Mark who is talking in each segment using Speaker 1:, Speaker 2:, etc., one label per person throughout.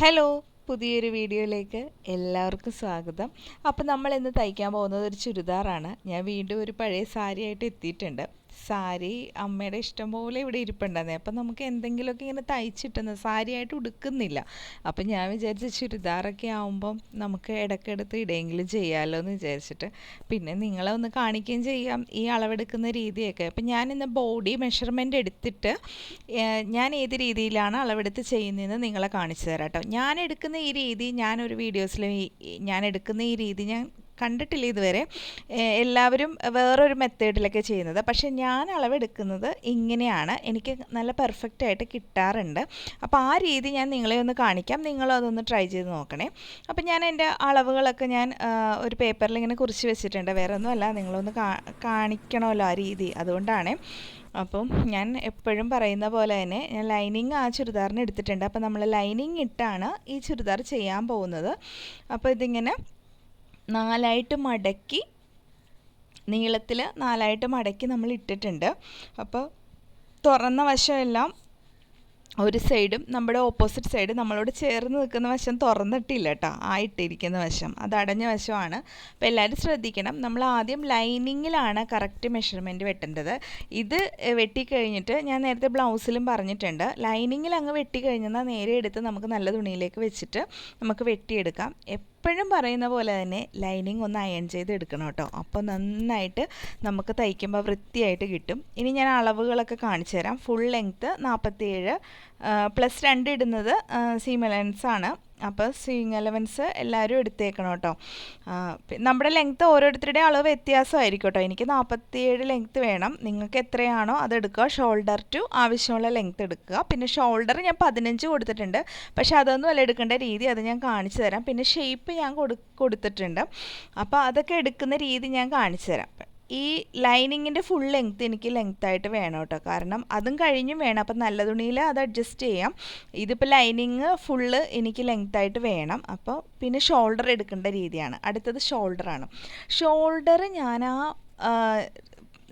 Speaker 1: Hello പുതിയൊരു വീഡിയോയിലേക്ക് എല്ലാവർക്കും സ്വാഗതം. അപ്പോൾ നമ്മൾ ഇന്ന് തയ്ക്കാൻ പോകുന്നത് ഒരു ചുരിദാറാണ്. ഞാൻ വീണ്ടും ഒരു പഴയ സാരിയായിട്ട് എത്തിയിട്ടുണ്ട്. സാരി അമ്മയുടെ ഇഷ്ടം പോലെ ഇവിടെ ഇരിപ്പുണ്ടായിരുന്നേ. അപ്പം നമുക്ക് എന്തെങ്കിലുമൊക്കെ ഇങ്ങനെ തയ്ച്ചിട്ടുന്ന സാരിയായിട്ട് ഉടുക്കുന്നില്ല. അപ്പം ഞാൻ വിചാരിച്ച ചുരിദാറൊക്കെ ആകുമ്പം നമുക്ക് ഇടയ്ക്കെടുത്ത് ഇടയെങ്കിലും ചെയ്യാമല്ലോ എന്ന് വിചാരിച്ചിട്ട്. പിന്നെ നിങ്ങളെ ഒന്ന് കാണിക്കുകയും ചെയ്യാം ഈ അളവെടുക്കുന്ന രീതിയൊക്കെ. അപ്പം ഞാൻ ഇന്ന് ബോഡി മെഷർമെന്റ് എടുത്തിട്ട് ഞാൻ ഏത് രീതിയിലാണ് അളവെടുത്ത് ചെയ്യുന്നതെന്ന് നിങ്ങളെ കാണിച്ചു തരാം കേട്ടോ. ഞാൻ എടുക്കുന്ന ഈ രീതി ഞാനൊരു വീഡിയോസിലും ഞാൻ എടുക്കുന്ന ഈ രീതി ഞാൻ കണ്ടിട്ടില്ല ഇതുവരെ. എല്ലാവരും വേറൊരു മെത്തേഡിലൊക്കെ ചെയ്യുന്നത്. പക്ഷേ ഞാൻ അളവെടുക്കുന്നത് ഇങ്ങനെയാണ്. എനിക്ക് നല്ല പെർഫെക്റ്റ് ആയിട്ട് കിട്ടാറുണ്ട്. അപ്പോൾ ആ രീതി ഞാൻ നിങ്ങളെ ഒന്ന് കാണിക്കാം. നിങ്ങളും അതൊന്ന് ട്രൈ ചെയ്ത് നോക്കണേ. അപ്പോൾ ഞാൻ എന്റെ അളവുകളൊക്കെ ഞാൻ ഒരു പേപ്പറിൽ ഇങ്ങനെ കുറിച്ച് വെച്ചിട്ടുണ്ട്. വേറെ ഒന്നുമല്ല നിങ്ങളൊന്ന് കാണിക്കണമല്ലോ ആ രീതി. അതുകൊണ്ടാണ്. അപ്പം ഞാൻ എപ്പോഴും പറയുന്ന പോലെ തന്നെ ഞാൻ ലൈനിങ് ആ ചുരിദാറിന് എടുത്തിട്ടുണ്ട്. അപ്പോൾ നമ്മൾ ലൈനിങ് ഇട്ടാണ് ഈ ചുരിദാർ ചെയ്യാൻ പോകുന്നത്. അപ്പോൾ ഇതിങ്ങനെ നാലായിട്ട് മടക്കി നീളത്തിൽ നാലായിട്ട് മടക്കി നമ്മൾ ഇട്ടിട്ടുണ്ട്. അപ്പോൾ തുറന്ന വശമെല്ലാം ഒരു സൈഡും നമ്മുടെ ഓപ്പോസിറ്റ് സൈഡ് നമ്മളോട് ചേർന്ന് നിൽക്കുന്ന വശം തുറന്നിട്ടില്ല കേട്ടോ ആയിട്ടിരിക്കുന്ന വശം. അത് അടഞ്ഞ വശമാണ്. അപ്പോൾ എല്ലാവരും ശ്രദ്ധിക്കണം. നമ്മൾ ആദ്യം ലൈനിങ്ങിലാണ് കറക്റ്റ് മെഷർമെന്റ് വെട്ടേണ്ടത്. ഇത് വെട്ടിക്കഴിഞ്ഞിട്ട് ഞാൻ നേരത്തെ ബ്ലൗസിലും പറഞ്ഞിട്ടുണ്ട്. ലൈനിങ്ങിൽ അങ്ങ് വെട്ടിക്കഴിഞ്ഞാൽ നേരെ എടുത്ത് നമുക്ക് നല്ല തുണിയിലേക്ക് വെച്ചിട്ട് നമുക്ക് വെട്ടിയെടുക്കാം. എപ്പോഴും പറയുന്ന പോലെ തന്നെ ലൈനിങ് ഒന്ന് അയൺ ചെയ്ത് എടുക്കണം കേട്ടോ അപ്പോൾ നന്നായിട്ട് നമുക്ക് തയ്ക്കുമ്പോൾ വൃത്തിയായിട്ട് കിട്ടും. ഇനി ഞാൻ അളവുകളൊക്കെ കാണിച്ചു തരാം. ഫുൾ ലെങ്ത്ത് നാൽപ്പത്തിയേഴ് പ്ലസ് രണ്ട് ഇടുന്നത് സീം അലവൻസ് ആണ്. അപ്പോൾ സീം അലവൻസ് എല്ലാവരും എടുത്തേക്കണം കേട്ടോ. നമ്മുടെ ലെങ്ത്ത് ഓരോരുത്തരുടെ അളവ് വ്യത്യാസമായിരിക്കും കേട്ടോ എനിക്ക് നാൽപ്പത്തിയേഴ് ലെങ്ത്ത് വേണം. നിങ്ങൾക്ക് എത്രയാണോ അതെടുക്കുക ഷോൾഡർ ടു ആവശ്യമുള്ള ലെങ്ത്ത് എടുക്കുക. പിന്നെ ഷോൾഡർ ഞാൻ പതിനഞ്ച് കൊടുത്തിട്ടുണ്ട്. പക്ഷേ അതൊന്നും അല്ല എടുക്കേണ്ട രീതി അത് ഞാൻ കാണിച്ചു തരാം. പിന്നെ ഷേപ്പ് ഞാൻ കൊടു കൊടുത്തിട്ടുണ്ട്. അപ്പോൾ അതൊക്കെ എടുക്കുന്ന രീതി ഞാൻ കാണിച്ചു തരാം. ഈ ലൈനിങ്ങിന്റെ ഫുൾ ലെങ്ത് എനിക്ക് ലെങ്ത് ആയിട്ട് വേണം കേട്ടോ. കാരണം അതും കഴിഞ്ഞും വേണം. അപ്പം നല്ല തുണിയിൽ അത് അഡ്ജസ്റ്റ് ചെയ്യാം. ഇതിപ്പോൾ ലൈനിങ് ഫുള്ള് എനിക്ക് ലെങ്ത് ആയിട്ട് വേണം. അപ്പോൾ പിന്നെ ഷോൾഡർ എടുക്കേണ്ട രീതിയാണ്. അടുത്തത് ഷോൾഡറാണ് ഷോൾഡർ ഞാൻ ആ ആ,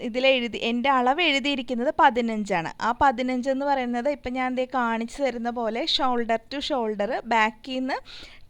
Speaker 1: ഇതിലെഴുതി എന്റെ അളവ് എഴുതിയിരിക്കുന്നത് പതിനഞ്ചാണ്. ആ പതിനഞ്ച് എന്ന് പറയുന്നത് ഇപ്പം ഞാൻ ദേ കാണിച്ചു തരുന്ന പോലെ ഷോൾഡർ ടു ഷോൾഡർ ബാക്കിൽ നിന്ന്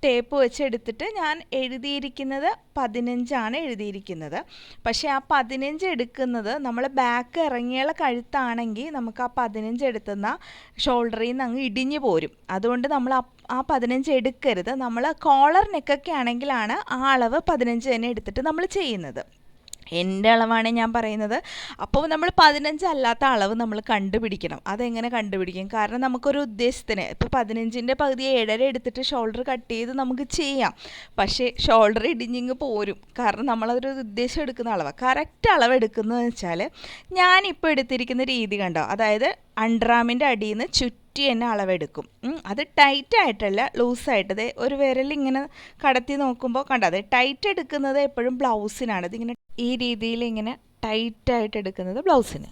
Speaker 1: ടേപ്പ് വെച്ച് എടുത്തിട്ട് ഞാൻ എഴുതിയിരിക്കുന്നത് പതിനഞ്ചാണ് എഴുതിയിരിക്കുന്നത്. പക്ഷേ ആ പതിനഞ്ച് എടുക്കുന്നത് നമ്മൾ ബാക്ക് ഇറങ്ങിയുള്ള കഴുത്താണെങ്കിൽ നമുക്ക് ആ പതിനഞ്ച് എടുത്തുന്ന ഷോൾഡറിൽ നിന്ന് അങ്ങ് ഇടിഞ്ഞു പോരും. അതുകൊണ്ട് നമ്മൾ ആ- പതിനഞ്ച് എടുക്കരുത്. നമ്മൾ കോളർ നെക്കൊക്കെ ആണെങ്കിലാണ് ആ അളവ് പതിനഞ്ച് തന്നെ എടുത്തിട്ട് നമ്മൾ ചെയ്യുന്നത്. എന്റെ അളവാണ് ഞാൻ പറയുന്നത്. അപ്പോൾ നമ്മൾ പതിനഞ്ച് അല്ലാത്ത അളവ് നമ്മൾ കണ്ടുപിടിക്കണം. അതെങ്ങനെ കണ്ടുപിടിക്കും? കാരണം നമുക്കൊരു ഉദ്ദേശത്തിന് ഇപ്പോൾ പതിനഞ്ചിന്റെ പകുതി ഏഴര എടുത്തിട്ട് ഷോൾഡർ കട്ട് ചെയ്ത് നമുക്ക് ചെയ്യാം. പക്ഷേ ഷോൾഡർ ഇടിഞ്ഞിങ്ങ് പോരും. കാരണം നമ്മളതൊരു ഉദ്ദേശം എടുക്കുന്ന അളവാണ് കറക്റ്റ് അളവ് എടുക്കുന്നതെന്ന് വെച്ചാൽ ഞാനിപ്പോൾ എടുത്തിരിക്കുന്ന രീതി കണ്ടോ? അതായത് അണ്ടറാമിന്റെ അടിയിൽ നിന്ന് ചുറ്റി തന്നെ അളവെടുക്കും. അത് ടൈറ്റ് ആയിട്ടല്ല ലൂസായിട്ട് ഒരു വിരൽ ഇങ്ങനെ കടത്തി നോക്കുമ്പോൾ കണ്ട? അത് ടൈറ്റ് എടുക്കുന്നത് എപ്പോഴും ബ്ലൗസിനാണ് ഇതിങ്ങനെ ഈ രീതിയിൽ ഇങ്ങനെ ടൈറ്റായിട്ട് എടുക്കുന്നത് ബ്ലൗസിന്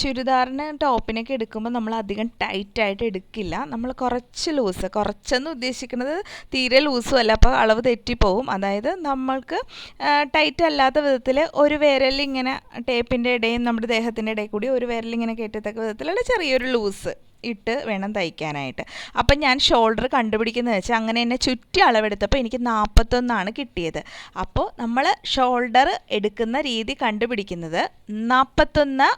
Speaker 1: ചുരിദാറിന് ടോപ്പിനൊക്കെ എടുക്കുമ്പോൾ നമ്മൾ അധികം ടൈറ്റായിട്ട് എടുക്കില്ല. നമ്മൾ കുറച്ച് ലൂസ് കുറച്ചെന്ന് ഉദ്ദേശിക്കുന്നത് തീരെ ലൂസും അല്ല. അപ്പോൾ അളവ് തെറ്റിപ്പോവും. അതായത് നമ്മൾക്ക് ടൈറ്റ് അല്ലാത്ത വിധത്തിൽ ഒരു വിരൽ ഇങ്ങനെ ടേപ്പിന്റെ ഇടയും നമ്മുടെ ദേഹത്തിന്റെ ഇടയിൽ കൂടി ഒരു വിരൽ ഇങ്ങനെ കയറ്റത്തക്ക വിധത്തിലുള്ള ചെറിയൊരു ലൂസ് ഇട്ട് വേണം തയ്ക്കാനായിട്ട്. അപ്പം ഞാൻ ഷോൾഡർ കണ്ടുപിടിക്കുന്നത് വെച്ചാൽ അങ്ങനെ എന്നെ ചുറ്റി അളവെടുത്തപ്പോൾ എനിക്ക് നാൽപ്പത്തൊന്നാണ് കിട്ടിയത്. അപ്പോൾ നമ്മൾ ഷോൾഡർ എടുക്കുന്ന രീതി കണ്ടുപിടിക്കുന്നത് നാൽപ്പത്തൊന്ന്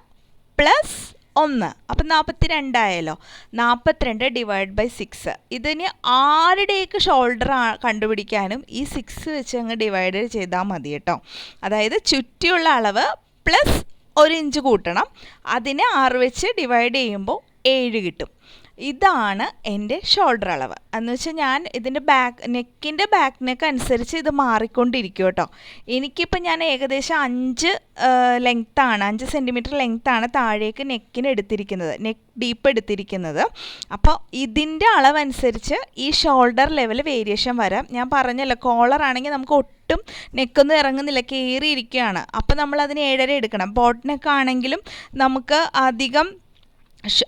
Speaker 1: പ്ലസ് ഒന്ന്. അപ്പം നാൽപ്പത്തി രണ്ടായല്ലോ നാൽപ്പത്തിരണ്ട് ഡിവൈഡ് ബൈ സിക്സ് ഇതിന് ആരുടെയൊക്കെ ഷോൾഡർ കണ്ടുപിടിക്കാനും ഈ സിക്സ് വെച്ച് അങ്ങ് ഡിവൈഡ് ചെയ്താൽ മതി കേട്ടോ. അതായത് ചുറ്റിയുള്ള അളവ് പ്ലസ് ഒരു ഇഞ്ച് കൂട്ടണം. അതിനെ ആറ് വെച്ച് ഡിവൈഡ് ചെയ്യുമ്പോൾ ഏഴ് കിട്ടും. ഇതാണ് എന്റെ ഷോൾഡർ അളവ്. എന്ന് വെച്ചാൽ ഞാൻ ഇതിന്റെ ബാക്ക് നെക്കിന്റെ ബാക്ക് നെക്ക് അനുസരിച്ച് ഇത് മാറിക്കൊണ്ടിരിക്കും കേട്ടോ. എനിക്കിപ്പോൾ ഞാൻ ഏകദേശം അഞ്ച് ലെങ്ത്താണ് അഞ്ച് സെന്റിമീറ്റർ ലെങ്ത്താണ് താഴേക്ക് നെക്കിന് എടുത്തിരിക്കുന്നത് നെക്ക് ഡീപ്പ് എടുത്തിരിക്കുന്നത്. അപ്പോൾ ഇതിന്റെ അളവനുസരിച്ച് ഈ ഷോൾഡർ ലെവൽ വേരിയേഷൻ വരാം. ഞാൻ പറഞ്ഞല്ലോ കോളർ ആണെങ്കിൽ നമുക്ക് ഒട്ടും നെക്കൊന്നും ഇറങ്ങുന്നില്ല കയറിയിരിക്കുകയാണ് അപ്പോൾ നമ്മൾ അതിന് ഏഴര എടുക്കണം. ബോട്ട് നെക്ക് ആണെങ്കിലും നമുക്ക് അധികം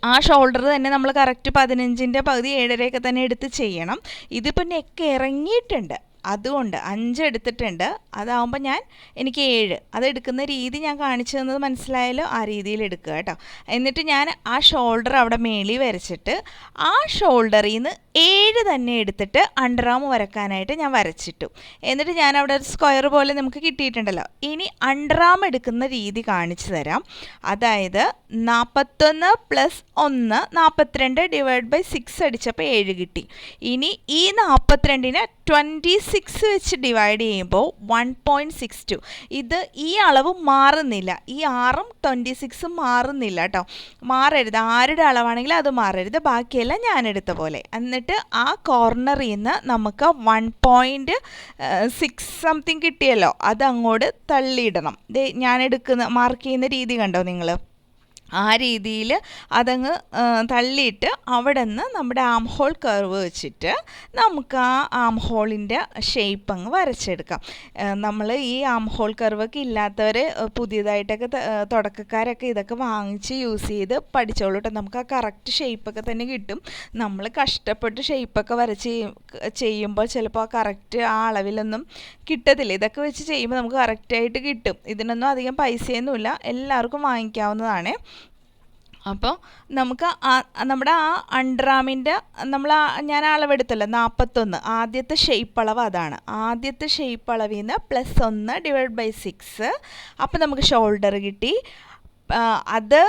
Speaker 1: ആ ഷോൾഡർ തന്നെ നമ്മൾ കറക്റ്റ് പതിനഞ്ചിന്റെ പകുതി ഏഴരയൊക്കെ തന്നെ എടുത്ത് ചെയ്യണം. ഇതിപ്പോൾ നെക്ക് ഇറങ്ങിയിട്ടുണ്ട്. അതുകൊണ്ട് അഞ്ച് എടുത്തിട്ടുണ്ട്. അതാവുമ്പോൾ ഞാൻ എനിക്ക് ഏഴ്. അതെടുക്കുന്ന രീതി ഞാൻ കാണിച്ചു തന്നത് മനസ്സിലായാലോ ആ രീതിയിൽ എടുക്കുക കേട്ടോ. എന്നിട്ട് ഞാൻ ആ ഷോൾഡർ അവിടെ മേളി വരച്ചിട്ട് ആ ഷോൾഡറിൽ നിന്ന് ഏഴ് തന്നെ എടുത്തിട്ട് അണ്ടർ ആം വരക്കാനായിട്ട് ഞാൻ വരച്ചിട്ടു. എന്നിട്ട് ഞാൻ അവിടെ ഒരു സ്ക്വയർ പോലെ നമുക്ക് കിട്ടിയിട്ടുണ്ടല്ലോ. ഇനി അണ്ടർ ആം എടുക്കുന്ന രീതി കാണിച്ചു തരാം. അതായത് നാൽപ്പത്തൊന്ന് പ്ലസ് ഒന്ന് നാൽപ്പത്തിരണ്ട് ഡിവൈഡ് ബൈ സിക്സ് അടിച്ചപ്പോൾ ഏഴ് കിട്ടി. ഇനി ഈ നാൽപ്പത്തിരണ്ടിനെ ട്വന്റി സിക്സ് വെച്ച് ഡിവൈഡ് ചെയ്യുമ്പോൾ വൺ പോയിന്റ് സിക്സ് ടു ഇത് ഈ അളവ് മാറുന്നില്ല. ഈ ആറും ട്വന്റി സിക്സും മാറുന്നില്ല കേട്ടോ. മാറരുത്. ആരുടെ അളവാണെങ്കിലും അത് മാറരുത്. ബാക്കിയെല്ലാം ഞാൻ എടുത്ത പോലെ. എന്നിട്ട് ആ കോർണറിൽ നിന്ന് നമുക്ക് വൺ പോയിന്റ് സിക്സ് സംതിങ് കിട്ടിയല്ലോ. അത് അങ്ങോട്ട് തള്ളിയിടണം. ഇത് ഞാൻ എടുക്കുന്ന മാർക്ക് ചെയ്യുന്ന രീതി കണ്ടോ നിങ്ങൾ? ആ രീതിയിൽ അതങ്ങ് തള്ളിയിട്ട് അവിടെ നിന്ന് നമ്മുടെ ആം ഹോൾ കർവ് വെച്ചിട്ട് നമുക്ക് ആ ആം ഹോളിന്റെ ഷേപ്പ് അങ്ങ് വരച്ചെടുക്കാം. നമ്മൾ ഈ ആം ഹോൾ കർവൊക്കെ ഇല്ലാത്തവർ പുതിയതായിട്ടൊക്കെ തുടക്കക്കാരൊക്കെ ഇതൊക്കെ വാങ്ങിച്ച് യൂസ് ചെയ്ത് പഠിച്ചോളൂ കേട്ടോ നമുക്ക് ആ കറക്റ്റ് ഷേപ്പൊക്കെ തന്നെ കിട്ടും. നമ്മൾ കഷ്ടപ്പെട്ട് ഷേപ്പൊക്കെ വരച്ച് ചെയ്യുമ്പോൾ ചിലപ്പോൾ ആ കറക്റ്റ് ആ അളവിലൊന്നും കിട്ടത്തില്ല. ഇതൊക്കെ വെച്ച് ചെയ്യുമ്പോൾ നമുക്ക് കറക്റ്റായിട്ട് കിട്ടും. ഇതിനൊന്നും അധികം പൈസയൊന്നുമില്ല. എല്ലാവർക്കും വാങ്ങിക്കാവുന്നതാണ്. അപ്പോൾ നമുക്ക് നമ്മുടെ ആ അണ്ടർആമിന്റെ നമ്മൾ ഞാൻ അളവെടുത്തല്ലോ നാൽപ്പത്തൊന്ന് ആദ്യത്തെ ഷെയ്പ്പ് അളവ് അതാണ്. ആദ്യത്തെ ഷെയ്പ്പ് അളവിൽ നിന്ന് പ്ലസ് ഒന്ന് ഡിവൈഡ് ബൈ സിക്സ് അപ്പോൾ നമുക്ക് ഷോൾഡർ കിട്ടി. അത്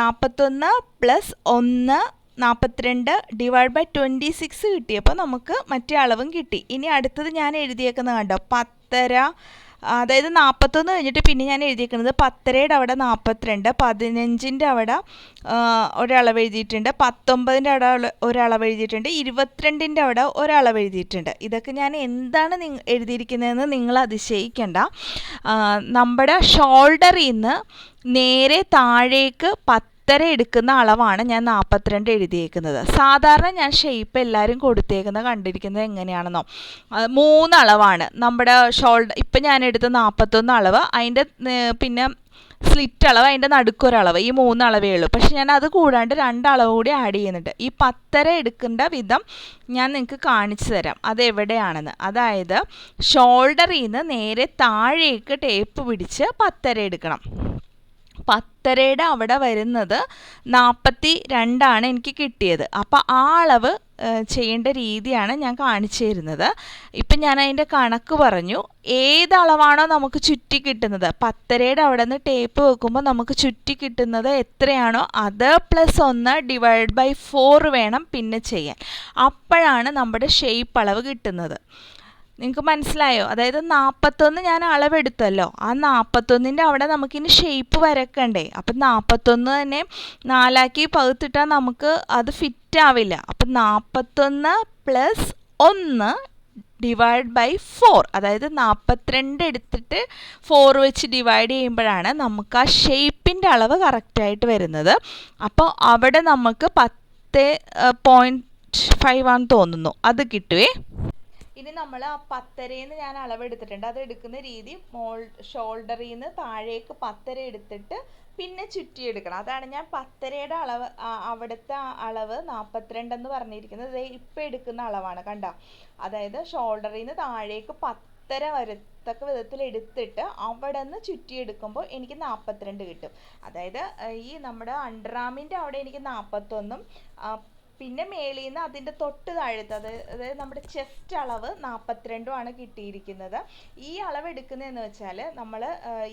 Speaker 1: നാൽപ്പത്തൊന്ന് പ്ലസ് ഒന്ന് നാൽപ്പത്തിരണ്ട് ഡിവൈഡ് ബൈ ട്വന്റി സിക്സ് കിട്ടിയപ്പോൾ നമുക്ക് മറ്റേ അളവും കിട്ടി. ഇനി അടുത്തത് ഞാൻ എഴുതിയേക്കുന്നത് കണ്ടോ? പത്തര അതായത് നാൽപ്പത്തൊന്ന് കഴിഞ്ഞിട്ട് പിന്നെ ഞാൻ എഴുതിയിരിക്കുന്നത് പത്തരയുടെ അവിടെ നാൽപ്പത്തിരണ്ട് പതിനഞ്ചിന്റെ അവിടെ ഒരളവ് എഴുതിയിട്ടുണ്ട് പത്തൊമ്പതിന്റെ അവിടെ ഒരളവ് എഴുതിയിട്ടുണ്ട് ഇരുപത്തിരണ്ടിന്റെ അവിടെ ഒരളവ് എഴുതിയിട്ടുണ്ട്. ഇതൊക്കെ ഞാൻ എന്താണ് നി എഴുതിയിരിക്കുന്നതെന്ന് നിങ്ങൾ അതിശയിക്കണ്ട. നമ്മുടെ ഷോൾഡറിൽ നിന്ന് നേരെ താഴേക്ക് പത്ത് പത്തര എടുക്കുന്ന അളവാണ് ഞാൻ നാൽപ്പത്തിരണ്ട് എഴുതിയേക്കുന്നത്. സാധാരണ ഞാൻ ഷേപ്പ് എല്ലാവരും കൊടുത്തേക്കുന്നത് കണ്ടിരിക്കുന്നത് എങ്ങനെയാണെന്നോ. മൂന്ന് അളവാണ്. നമ്മുടെ ഷോൾഡർ ഇപ്പം ഞാൻ എടുത്ത നാൽപ്പത്തൊന്ന് അളവ്. അതിന്റെ പിന്നെ സ്ലിറ്റ് അളവ് അതിന്റെ നടുക്കൊരളവ്. ഈ മൂന്ന് അളവേ ഉള്ളൂ. പക്ഷെ ഞാൻ അത് കൂടാണ്ട് രണ്ട് അളവ് കൂടി ആഡ് ചെയ്യുന്നുണ്ട്. ഈ പത്തര എടുക്കേണ്ട വിധം ഞാൻ നിങ്ങൾക്ക് കാണിച്ചു തരാം. അത് എവിടെയാണെന്ന്. അതായത് ഷോൾഡറിൽ നിന്ന് നേരെ താഴേക്ക് ടേപ്പ് പിടിച്ച് പത്തര എടുക്കണം. പത്തരയുടെ അവിടെ വരുന്നത് നാൽപ്പത്തി രണ്ടാണ് എനിക്ക് കിട്ടിയത്. അപ്പോൾ ആ അളവ് ചെയ്യേണ്ട രീതിയാണ് ഞാൻ കാണിച്ചു തരുന്നത് ഇപ്പം ഞാൻ അതിന്റെ കണക്ക് പറഞ്ഞു. ഏത് അളവാണോ നമുക്ക് ചുറ്റി കിട്ടുന്നത്? പത്തരയുടെ അവിടെ നിന്ന് ടേപ്പ് വെക്കുമ്പോൾ നമുക്ക് ചുറ്റി കിട്ടുന്നത് എത്രയാണോ അത് പ്ലസ് ഒന്ന് ഡിവൈഡ് ബൈ ഫോർ വേണം പിന്നെ ചെയ്യാൻ. അപ്പോഴാണ് നമ്മുടെ ഷേപ്പ് അളവ് കിട്ടുന്നത്. നിങ്ങൾക്ക് മനസ്സിലായോ? അതായത് നാൽപ്പത്തൊന്ന് ഞാൻ അളവെടുത്തല്ലോ. ആ നാൽപ്പത്തൊന്നിന്റെ അവിടെ നമുക്കിനി ഷേപ്പ് വരക്കണ്ടേ. അപ്പം നാൽപ്പത്തൊന്ന് തന്നെ നാലാക്കി പകുത്തിട്ടാൽ നമുക്ക് അത് ഫിറ്റ് ആവില്ല. അപ്പം നാൽപ്പത്തൊന്ന് പ്ലസ് ഒന്ന് ഡിവൈഡ് ബൈ ഫോർ അതായത് നാൽപ്പത്തിരണ്ട് എടുത്തിട്ട് ഫോർ വെച്ച് ഡിവൈഡ് ചെയ്യുമ്പോഴാണ് നമുക്ക് ആ ഷേപ്പിന്റെ അളവ് കറക്റ്റായിട്ട് വരുന്നത്. അപ്പോൾ അവിടെ നമുക്ക് പത്ത് പോയിന്റ് ഫൈവ് ആണെന്ന് തോന്നുന്നു. അത് കിട്ടുവേ. ഇനി നമ്മൾ ആ പത്തരയിൽ ഞാൻ അളവെടുത്തിട്ടുണ്ട്. അത് എടുക്കുന്ന രീതി മോൾ ഷോൾഡറിൽ നിന്ന് താഴേക്ക് പത്തര എടുത്തിട്ട് പിന്നെ ചുറ്റി എടുക്കണം അതാണ് ഞാൻ പത്തരയുടെ അളവ് അവിടുത്തെ അളവ് നാൽപ്പത്തിരണ്ടെന്ന് പറഞ്ഞിരിക്കുന്നത്. ഇപ്പം എടുക്കുന്ന അളവാണ് കണ്ട? അതായത് ഷോൾഡറിൽ നിന്ന് താഴേക്ക് പത്തര വരത്തക്ക വിധത്തിൽ എടുത്തിട്ട് അവിടെ നിന്ന് ചുറ്റിയെടുക്കുമ്പോൾ എനിക്ക് നാൽപ്പത്തിരണ്ട് കിട്ടും. അതായത് ഈ നമ്മുടെ അണ്ടർആമിന്റെ അവിടെ എനിക്ക് നാൽപ്പത്തൊന്നും പിന്നെ മേളിൽ നിന്ന് അതിന്റെ തൊട്ട് താഴത്ത് അത് അതായത് നമ്മുടെ ചെസ്റ്റ് അളവ് നാൽപ്പത്തിരണ്ടും ആണ് കിട്ടിയിരിക്കുന്നത്. ഈ അളവ് എടുക്കുന്നതെന്ന് വെച്ചാൽ നമ്മൾ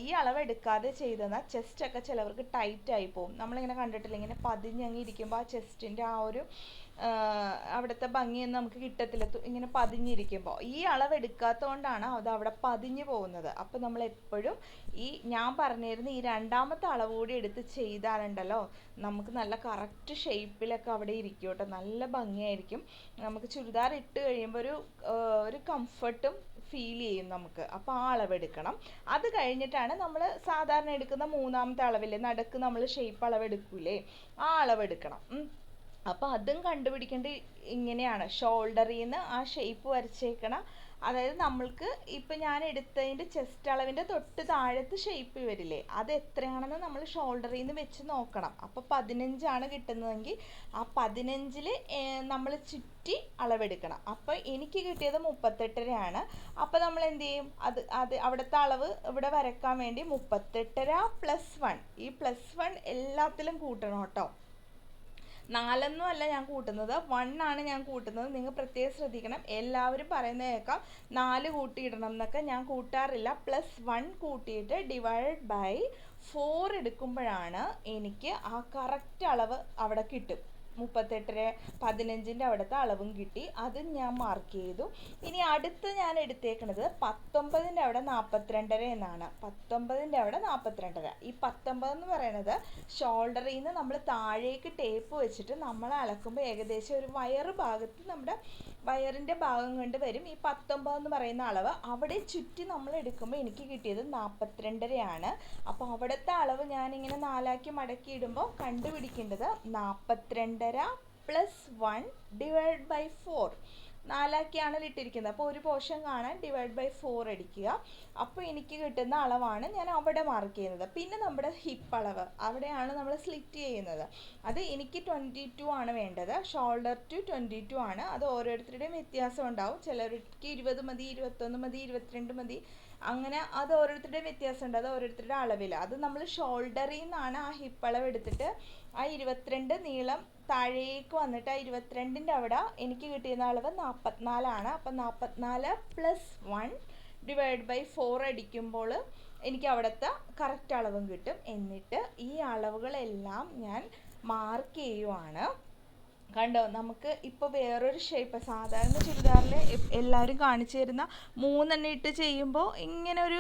Speaker 1: ഈ അളവ് എടുക്കാതെ ചെസ്റ്റ് ഒക്കെ ചിലവർക്ക് ടൈറ്റ് ആയി പോകും. നമ്മളിങ്ങനെ കണ്ടിട്ടില്ല ഇങ്ങനെ പതിഞ്ഞങ്ങി ഇരിക്കുമ്പോൾ ആ ചെസ്റ്റിന്റെ ആ ഒരു അവിടുത്തെ ഭംഗിയൊന്നും നമുക്ക് കിട്ടത്തില്ല. ഇങ്ങനെ പതിഞ്ഞിരിക്കുമ്പോൾ ഈ അളവ് എടുക്കാത്തതുകൊണ്ടാണ് അത് അവിടെ പതിഞ്ഞു പോകുന്നത്. അപ്പോൾ നമ്മൾ എപ്പോഴും ഈ ഞാൻ പറഞ്ഞിരുന്ന ഈ രണ്ടാമത്തെ അളവ് കൂടി എടുത്ത് ചെയ്താലുണ്ടല്ലോ നമുക്ക് നല്ല കറക്റ്റ് ഷേപ്പിലൊക്കെ അവിടെ ഇരിക്കും. കേട്ടോ നല്ല ഭംഗിയായിരിക്കും. നമുക്ക് ചുരിദാർ ഇട്ട് കഴിയുമ്പോൾ ഒരു ഒരു കംഫർട്ടും ഫീൽ ചെയ്യും നമുക്ക്. അപ്പോൾ ആ അളവെടുക്കണം. അത് കഴിഞ്ഞിട്ടാണ് നമ്മൾ സാധാരണ എടുക്കുന്ന മൂന്നാമത്തെ അളവില്ലേ? നടക്ക് നമ്മൾ ഷേപ്പ് അളവെടുക്കൂലേ? ആ അളവെടുക്കണം. അപ്പോൾ അതും കണ്ടുപിടിക്കേണ്ടത് ഇങ്ങനെയാണ്. ഷോൾഡറിൽ നിന്ന് ആ ഷേപ്പ് വരച്ചേക്കണ അതായത് നമ്മൾക്ക് ഇപ്പം ഞാൻ എടുത്തതിന്റെ ചെസ്റ്റ് അളവിന്റെ തൊട്ട് താഴത്ത് ഷേപ്പ് വരില്ലേ അത് എത്രയാണെന്ന് നമ്മൾ ഷോൾഡറിൽ നിന്ന് വെച്ച് നോക്കണം. അപ്പോൾ പതിനഞ്ചാണ് കിട്ടുന്നതെങ്കിൽ ആ പതിനഞ്ചിൽ നമ്മൾ ചുറ്റി അളവെടുക്കണം. അപ്പോൾ എനിക്ക് കിട്ടിയത് മുപ്പത്തെട്ടരയാണ്. അപ്പോൾ നമ്മൾ എന്ത് ചെയ്യും? അത് അത് അവിടുത്തെ അളവ് ഇവിടെ വരക്കാൻ വേണ്ടി മുപ്പത്തെട്ടര പ്ലസ് വൺ ഈ പ്ലസ് വൺ എല്ലാത്തിലും കൂട്ടണം കേട്ടോ. നാലൊന്നും അല്ല ഞാൻ കൂട്ടുന്നത്. വൺ ആണ് ഞാൻ കൂട്ടുന്നത്. നിങ്ങൾ പ്രത്യേകം ശ്രദ്ധിക്കണം. എല്ലാവരും പറയുന്നത് കേൾക്കാം. നാല് കൂട്ടിയിടണം എന്നൊക്കെ ഞാൻ കൂട്ടാറില്ല. പ്ലസ് വൺ കൂട്ടിയിട്ട് ഡിവൈഡ് ബൈ ഫോർ എടുക്കുമ്പോഴാണ് എനിക്ക് ആ കറക്റ്റ് അളവ് അവിടെ കിട്ടും. മുപ്പത്തെട്ടര പതിനഞ്ചിന്റെ അവിടുത്തെ അളവും കിട്ടി. അതും ഞാൻ മാർക്ക് ചെയ്തു. ഇനി അടുത്ത് ഞാൻ എടുത്തേക്കണത് പത്തൊമ്പതിന്റെ അവിടെ നാൽപ്പത്തിരണ്ടര എന്നാണ്. പത്തൊമ്പതിന്റെ അവിടെ നാൽപ്പത്തിരണ്ടര ഈ പത്തൊമ്പത് എന്ന് പറയുന്നത് ഷോൾഡറിൽ നിന്ന് നമ്മൾ താഴേക്ക് ടേപ്പ് വെച്ചിട്ട് നമ്മൾ അളക്കുമ്പോൾ ഏകദേശം ഒരു വയറ് ഭാഗത്ത് നമ്മുടെ വയറിന്റെ ഭാഗം കൊണ്ട് വരും. ഈ പത്തൊമ്പത് എന്ന് പറയുന്ന അളവ് അവിടെ ചുറ്റി നമ്മൾ എടുക്കുമ്പോൾ എനിക്ക് കിട്ടിയത് നാൽപ്പത്തിരണ്ടരയാണ് അപ്പോൾ അവിടുത്തെ അളവ് ഞാനിങ്ങനെ നാലാക്കി മടക്കി ഇടുമ്പോൾ കണ്ടുപിടിക്കേണ്ടത് നാൽപ്പത്തിരണ്ടര plus one divide by four നാലാക്കിയാണ് ഇട്ടിരിക്കുന്നത്. അപ്പോൾ ഒരു പോർഷൻ കാണാൻ ഡിവൈഡ് ബൈ ഫോർ അടിക്കുക. അപ്പോൾ എനിക്ക് കിട്ടുന്ന അളവാണ് ഞാൻ അവിടെ മാർക്ക് ചെയ്യുന്നത്. പിന്നെ നമ്മുടെ ഹിപ്പ് അളവ്. അവിടെയാണ് നമ്മൾ സ്ലിറ്റ് ചെയ്യുന്നത്. അത് എനിക്ക് ട്വന്റി ടു ആണ് വേണ്ടത്. ഷോൾഡർ ടു ട്വന്റി ടു ആണ്. അത് ഓരോരുത്തരുടെയും വ്യത്യാസം ഉണ്ടാവും. ചിലർക്ക് ഇരുപത് മതി ഇരുപത്തൊന്ന് മതി ഇരുപത്തിരണ്ട് മതി. അങ്ങനെ അത് ഓരോരുത്തരുടെയും വ്യത്യാസമുണ്ട് അത് ഓരോരുത്തരുടെ അളവിൽ അത് നമ്മൾ ഷോൾഡറിൽ നിന്നാണ് ആ ഹിപ്പ് അളവ് എടുത്തിട്ട് ആ ഇരുപത്തിരണ്ട് നീളം താഴേക്ക് വന്നിട്ട് ആ ഇരുപത്തിരണ്ടിന്റെ അവിടെ എനിക്ക് കിട്ടിയിരുന്ന അളവ് നാൽപ്പത്തിനാലാണ് അപ്പം നാൽപ്പത്തിനാല് plus one divide by four അടിക്കുമ്പോൾ എനിക്ക് അവിടുത്തെ കറക്റ്റ് അളവും കിട്ടും. എന്നിട്ട് ഈ അളവുകളെല്ലാം ഞാൻ മാർക്ക് ചെയ്യുവാണ്. കണ്ടോ നമുക്ക് ഇപ്പോൾ വേറൊരു ഷേപ്പ് സാധാരണ ചുരിദാറിൽ എല്ലാവരും കാണിച്ചു തരുന്ന മൂന്നെണ്ണം ഇട്ട് ചെയ്യുമ്പോൾ ഇങ്ങനെ ഒരു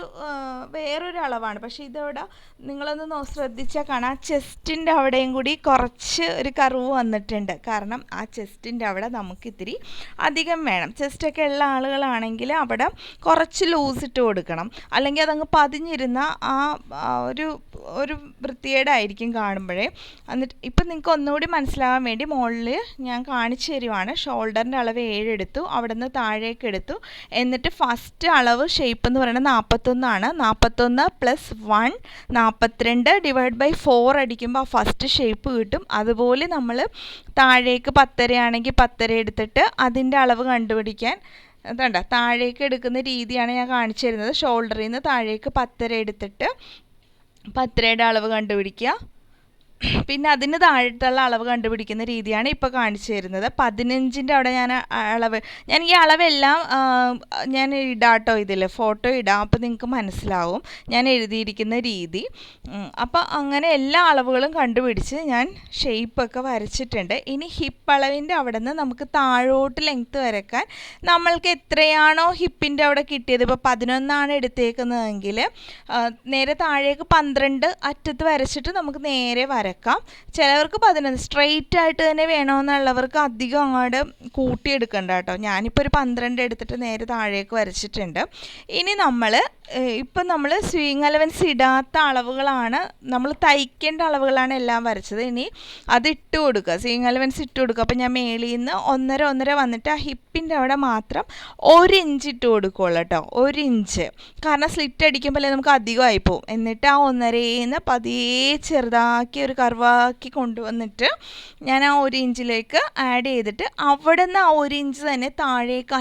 Speaker 1: വേറൊരു അളവാണ്. പക്ഷേ ഇതവിടെ? നിങ്ങളൊന്ന് നോ ശ്രദ്ധിച്ചാൽ കാണാം. ചെസ്റ്റിന്റെ അവിടെയും കൂടി കുറച്ച് ഒരു കറുവ് വന്നിട്ടുണ്ട്. കാരണം ആ ചെസ്റ്റിന്റെ അവിടെ നമുക്ക് ഇത്തിരി അധികം വേണം. ചെസ്റ്റൊക്കെ ഉള്ള ആളുകളാണെങ്കിൽ അവിടെ കുറച്ച് ലൂസ് ഇട്ട് കൊടുക്കണം. അല്ലെങ്കിൽ അതങ്ങ് പതിഞ്ഞിരുന്ന ആ ഒരു ഒരു വൃത്തികേടായിരിക്കും കാണുമ്പോഴേ. എന്നിട്ട് ഇപ്പം നിങ്ങൾക്ക് ഒന്നുകൂടി മനസ്സിലാവാൻ വേണ്ടി മുകളിൽ ഞാൻ കാണിച്ചു തരുവാണ്. ഷോൾഡറിന്റെ അളവ് ഏഴ് എടുത്തു. അവിടെ നിന്ന് താഴേക്ക് എടുത്തു. എന്നിട്ട് ഫസ്റ്റ് അളവ് ഷേപ്പ് എന്ന് പറയുന്നത് നാൽപ്പത്തൊന്നാണ് നാൽപ്പത്തൊന്ന് പ്ലസ് വൺ നാൽപ്പത്തിരണ്ട് ഡിവൈഡ് ബൈ ഫോർ അടിക്കുമ്പോൾ ആ ഫസ്റ്റ് ഷേപ്പ് കിട്ടും. അതുപോലെ നമ്മൾ താഴേക്ക് പത്തരയാണെങ്കിൽ പത്തര എടുത്തിട്ട് അതിന്റെ അളവ് കണ്ടുപിടിക്കാൻ അതണ്ട താഴേക്ക് എടുക്കുന്ന രീതിയാണ് ഞാൻ കാണിച്ചു തരുന്നത്. ഷോൾഡറിൽ നിന്ന് താഴേക്ക് പത്തര എടുത്തിട്ട് പത്തരയുടെ അളവ് കണ്ടുപിടിക്കുക. പിന്നെ അതിന് താഴത്തുള്ള അളവ് കണ്ടുപിടിക്കുന്ന രീതിയാണ് ഇപ്പോൾ കാണിച്ചു തരുന്നത്. പതിനഞ്ചിന്റെ അവിടെ ഞാൻ അളവ് ഞാൻ ഈ അളവെല്ലാം ഞാൻ ഇടാട്ടോ ഇതിൽ ഫോട്ടോ ഇടാം അപ്പോൾ നിങ്ങൾക്ക് മനസ്സിലാവും. ഞാൻ എഴുതിയിരിക്കുന്ന രീതി. അപ്പോൾ അങ്ങനെ എല്ലാ അളവുകളും കണ്ടുപിടിച്ച് ഞാൻ ഷെയ്പ്പൊക്കെ വരച്ചിട്ടുണ്ട്. ഇനി ഹിപ്പ് അളവിന്റെ അവിടെ നിന്ന് നമുക്ക് താഴോട്ട് ലെങ്ത്ത് വരക്കാൻ നമ്മൾക്ക് എത്രയാണോ ഹിപ്പിന്റെ അവിടെ കിട്ടിയത്. ഇപ്പോൾ പതിനൊന്നാണ് എടുത്തേക്കുന്നതെങ്കിൽ നേരെ താഴേക്ക് പന്ത്രണ്ട് അറ്റത്ത് വരച്ചിട്ട് നമുക്ക് നേരെ വരക്കാം ചിലവർക്ക് പതിനൊന്ന് സ്ട്രെയിറ്റ് ആയിട്ട് തന്നെ വേണമെന്നുള്ളവർക്ക് അധികം അങ്ങോട്ട് കൂട്ടിയെടുക്കണ്ട കേട്ടോ. ഞാനിപ്പോൾ ഒരു പന്ത്രണ്ട് എടുത്തിട്ട് നേരെ താഴേക്ക് വരച്ചിട്ടുണ്ട്. ഇനി നമ്മൾ ഇപ്പം നമ്മൾ സ്വിങ് അലവൻസ് ഇടാത്ത അളവുകളാണ് നമ്മൾ തയ്ക്കേണ്ട അളവുകളാണ് എല്ലാം വരച്ചത്. ഇനി അത് ഇട്ട് കൊടുക്കുക. സ്വിങ് അലവൻസ് ഇട്ട് കൊടുക്കുക. അപ്പോൾ ഞാൻ മേളിൽ നിന്ന് ഒന്നര ഒന്നര വന്നിട്ട് ആ ഹിപ്പിന്റെ അവിടെ മാത്രം ഒരു ഇഞ്ച് ഇട്ട് കൊടുക്കുകയുള്ളൂ കേട്ടോ. ഒരു ഇഞ്ച്. കാരണം സ്ലിറ്റ് അടിക്കുമ്പോൾ നമുക്ക് അധികമായി പോകും എന്നിട്ട് ആ ഒന്നരയിൽ നിന്ന് പതിയെ ചെറുതാക്കി ഒരു കർവാക്കി കൊണ്ടുവന്നിട്ട് ഞാൻ ആ ഒരു ഇഞ്ചിലേക്ക് ആഡ് ചെയ്തിട്ട് അവിടെ നിന്ന് ആ ഒരു ഇഞ്ച് തന്നെ താഴേക്ക്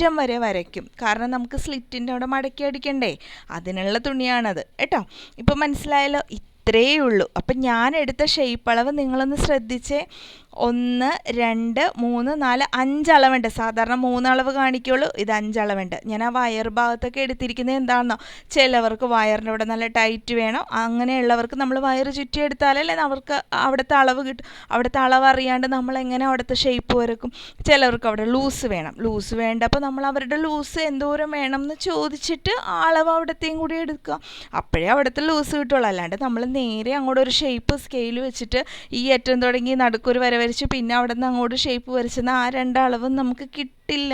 Speaker 1: അറ്റം വരെ വരയ്ക്കും. കാരണം നമുക്ക് സ്ലിറ്റിന്റെ അവിടെ മടക്കി അടിക്കണ്ടേ? അതിനുള്ള തുണിയാണത്. കേട്ടോ? ഇപ്പം മനസ്സിലായല്ലോ? ഇത്രയേ ഉള്ളൂ. അപ്പം ഞാൻ എടുത്ത ഷേപ്പ് അളവ് നിങ്ങളൊന്ന് ശ്രദ്ധിച്ചേ. ഒന്ന് രണ്ട് മൂന്ന് നാല് അഞ്ചളവുണ്ട്. സാധാരണ മൂന്നളവ് കാണിക്കുള്ളൂ. ഇത് അഞ്ചളവുണ്ട്. ഞാൻ ആ വയർ ഭാഗത്തൊക്കെ എടുത്തിരിക്കുന്നത് എന്താണെന്നോ ചിലവർക്ക് വയറിന്റെ അവിടെ നല്ല ടൈറ്റ് വേണം. അങ്ങനെയുള്ളവർക്ക് നമ്മൾ വയർ ചുറ്റി എടുത്താലല്ലേ അവർക്ക് അവിടുത്തെ അളവ് കിട്ടും അവിടുത്തെ അളവ് അറിയാണ്ട് നമ്മൾ എങ്ങനെ അവിടുത്തെ ഷേപ്പ് വരക്കും? ചിലവർക്ക് അവിടെ ലൂസ് വേണം. ലൂസ് വേണ്ട. അപ്പോൾ നമ്മൾ അവരുടെ ലൂസ് എന്തോരം വേണം എന്ന് ചോദിച്ചിട്ട് ആ അളവ് അവിടത്തെയും കൂടി എടുക്കുക. അപ്പോഴേ അവിടുത്തെ ലൂസ് കിട്ടുള്ളൂ. അല്ലാണ്ട് നമ്മൾ നേരെ അങ്ങോട്ട് ഒരു ഷേപ്പ് സ്കെയിൽ വെച്ചിട്ട് ഈ അറ്റം തുടങ്ങി നടുക്കൊരു വര വരച്ച് പിന്നെ അവിടെ നിന്ന് അങ്ങോട്ട് ഷേപ്പ് വരച്ചെന്ന് ആ രണ്ടളവും നമുക്ക് കിട്ടില്ല.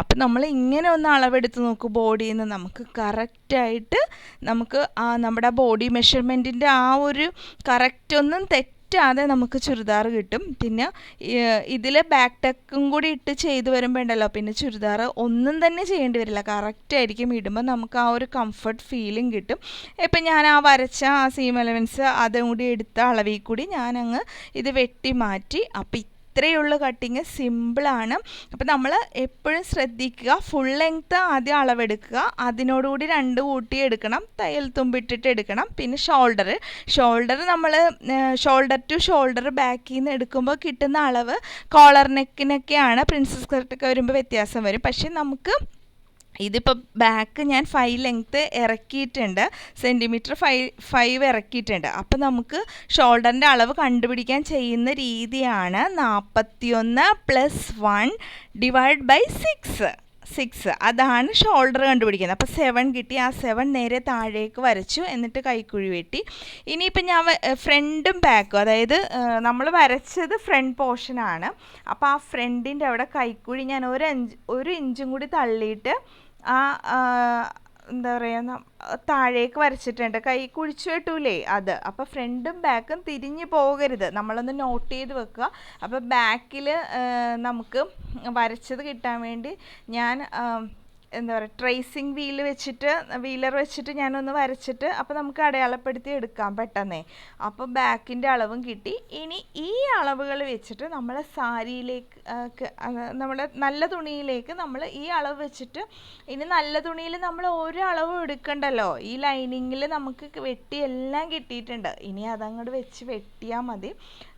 Speaker 1: അപ്പം നമ്മൾ ഇങ്ങനെ ഒന്ന് അളവെടുത്ത് നോക്കും ബോഡിയിൽ നിന്ന് നമുക്ക് കറക്റ്റായിട്ട് നമുക്ക് ആ നമ്മുടെ ബോഡി മെഷർമെന്റിന്റെ ആ ഒരു കറക്റ്റ് ഒന്നും തെറ്റാതെ നമുക്ക് ചുരിദാർ കിട്ടും. പിന്നെ ഇതിൽ ബാക്ക് ടെക്കും കൂടി ഇട്ട് ചെയ്ത് വരുമ്പോൾ ഉണ്ടല്ലോ പിന്നെ ചുരിദാർ ഒന്നും തന്നെ ചെയ്യേണ്ടി വരില്ല. കറക്റ്റ് ആയിരിക്കും. ഇടുമ്പോൾ നമുക്ക് ആ ഒരു കംഫർട്ട് ഫീലിംഗ് കിട്ടും. ഇപ്പം ഞാൻ ആ വരച്ച ആ സീം എലവൻസ് അതും കൂടി എടുത്ത അളവിൽ കൂടി ഞാനങ്ങ് ഇത് വെട്ടി മാറ്റി. അപ്പം ഇത്രയേ ഉള്ളൂ കട്ടിങ് സിമ്പിളാണ് അപ്പോൾ നമ്മൾ എപ്പോഴും ശ്രദ്ധിക്കുക ഫുൾ ലെങ്ത്ത് ആദ്യം അളവെടുക്കുക. അതിനോടുകൂടി രണ്ട് കൂട്ടി എടുക്കണം തയ്യൽ തുമ്പിട്ടിട്ട് എടുക്കണം. പിന്നെ ഷോൾഡർ ഷോൾഡർ നമ്മൾ ഷോൾഡർ ടു ഷോൾഡർ ബാക്കിൽ നിന്ന് എടുക്കുമ്പോൾ കിട്ടുന്ന അളവ് കോളർ നെക്കിനൊക്കെയാണ് പ്രിൻസസ് കട്ടൊക്കെ വരുമ്പോൾ വ്യത്യാസം വരും. പക്ഷേ നമുക്ക് ഇതിപ്പോൾ ബാക്ക് ഞാൻ ഫൈവ് ലെങ്ത്ത് ഇറക്കിയിട്ടുണ്ട്. സെന്റിമീറ്റർ ഫൈവ് ഫൈവ് ഇറക്കിയിട്ടുണ്ട്. അപ്പോൾ നമുക്ക് ഷോൾഡറിന്റെ അളവ് കണ്ടുപിടിക്കാൻ ചെയ്യുന്ന രീതിയാണ് നാൽപ്പത്തിയൊന്ന് plus one divide by six six അതാണ് ഷോൾഡർ കണ്ടുപിടിക്കുന്നത്. അപ്പോൾ സെവൻ കിട്ടി. ആ സെവൻ നേരെ താഴേക്ക് വരച്ചു. എന്നിട്ട് കൈക്കുഴി വെട്ടി. ഇനിയിപ്പോൾ ഞാൻ ഫ്രണ്ടും ബാക്കും അതായത് നമ്മൾ വരച്ചത് ഫ്രണ്ട് പോർഷനാണ് അപ്പോൾ ആ ഫ്രണ്ടിന്റെ അവിടെ കൈക്കുഴി ഞാൻ ഒരു അഞ്ച് ഒരു ഇഞ്ചും കൂടി തള്ളിയിട്ട് ആ എന്താ പറയുക താഴേക്ക് വരച്ചിട്ടുണ്ട്. കൈ കുഴിച്ചു കെട്ടൂലേ അത്. അപ്പോൾ ഫ്രണ്ടും ബാക്കും തിരിഞ്ഞു പോകരുത്. നമ്മളൊന്ന് നോട്ട് ചെയ്ത് വെക്കുക. അപ്പോൾ ബാക്കിൽ നമുക്ക് വരച്ചത് കിട്ടാൻ വേണ്ടി ഞാൻ എന്താ പറയുക ട്രേസിങ് വീൽ വെച്ചിട്ട് വീലർ വെച്ചിട്ട് ഞാനൊന്ന് വരച്ചിട്ട് അപ്പോൾ നമുക്ക് അടയാളപ്പെടുത്തി എടുക്കാം പെട്ടെന്നേ. അപ്പോൾ ബാക്കിന്റെ അളവും കിട്ടി. ഇനി ഈ അളവുകൾ വെച്ചിട്ട് നമ്മളെ സാരിയിലേക്ക് നമ്മുടെ നല്ല തുണിയിലേക്ക് നമ്മൾ ഈ അളവ് വെച്ചിട്ട് ഇനി നല്ല തുണിയിൽ നമ്മൾ ഓരോ അളവും എടുക്കണ്ടല്ലോ. ഈ ലൈനിങ്ങിൽ നമുക്ക് വെട്ടി എല്ലാം കിട്ടിയിട്ടുണ്ട്. ഇനി അതങ്ങോട്ട് വെച്ച് വെട്ടിയാൽ മതി.